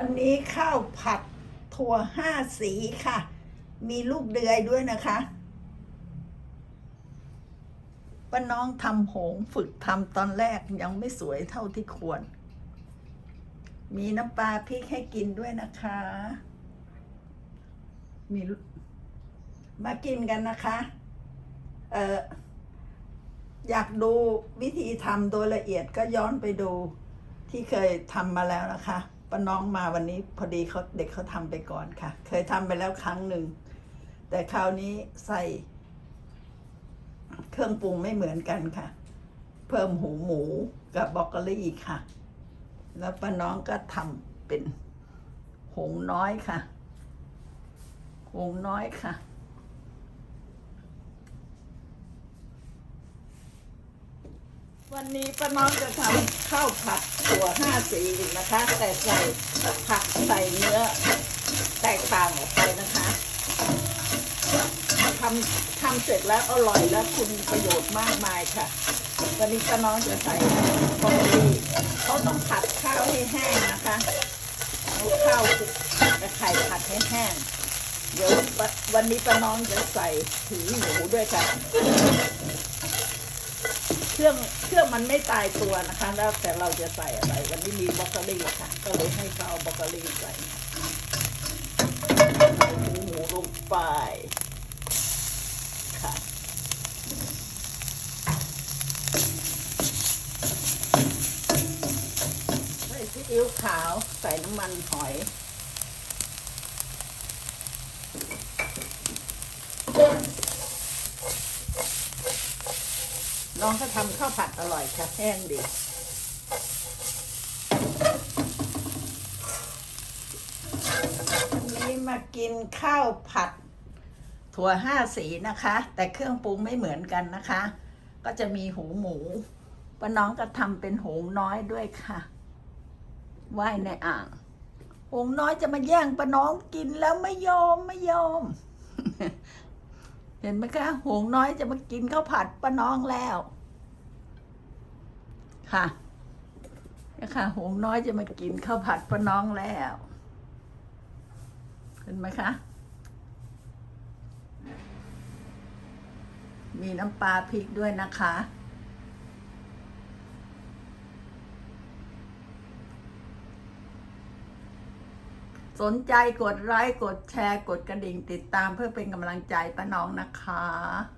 วันนี้ข้าวผัดถั่วห้าสีค่ะ มีลูกเดือยด้วยนะคะป้าน้องทำโหงฝึกทำตอนแรกยังไม่สวยเท่าที่ควร มีน้ำปลาพริกให้กินด้วยนะคะ มีมากินกันนะคะ เอออยากดูวิธีทำโดยละเอียดก็ย้อนไปดูที่เคยทำมาแล้วนะคะ ป้าน้องมาวันนี้พอดีเขาเด็กเขาทำไปก่อนค่ะ เคยทำไปแล้วครั้งหนึ่ง แต่คราวนี้ใส่เครื่องปรุงไม่เหมือนกันค่ะ เพิ่มหูหมูกับบรอกโคลีค่ะ แล้วป้าน้องก็ทำเป็นหงน้อยค่ะ หงน้อยค่ะ วันนี้ป้าน้องจะทำข้าวผัดถั่วห้าสีนะคะ แต่ใส่ผักใส่เนื้อ แตกต่างออกไปนะคะทำทำเสร็จแล้วอร่อยและคุณประโยชน์มากมายค่ะ วันนี้ป้าน้องจะใส่บรอกโคลีเขาต้องผัดข้าวให้แห้งนะคะเอาข้าวกับไข่ผัดให้แห้ง เดี๋ยววันนี้ป้าน้องจะใส่หูหมูด้วยค่ะ เครื่องเครื่องมันไม่ตายตัวนะคะ แล้วแต่เราจะใส่อะไร วันนี้มีบรอกโคลีค่ะ ก็เลยให้เขาเอาบรอกโคลีใส่ใส่หูหมูลงไปค่ะใส่ซีอิ๊วขาวใส่น้ำมันหอย น้องเขาทำข้าวผัดอร่อยค่ะแห้งดีวันนี้มากินข้าวผัด ถั่วห้าสีนะคะ แต่เครื่องปรุงไม่เหมือนกันนะคะ ก็จะมีหูหมูป้าน้องก็ทำเป็นหงน้อยด้วยค่ะว่ายในอ่างหงน้อยจะมาแย่งป้าน้องกินแล้วไม่ยอมไม่ยอม เห็นไหมคะหงน้อยจะมากินข้าวผัดป้าน้องแล้ว ค่ะนะคะหงน้อยจะมากินข้าวผัดป้าน้องแล้ว เห็นไหมคะ มีน้ำปลาพริกด้วยนะคะ สนใจกดไลค์กดแชร์กดกระดิ่งติดตามเพื่อเป็นกำลังใจป้าน้องนะคะ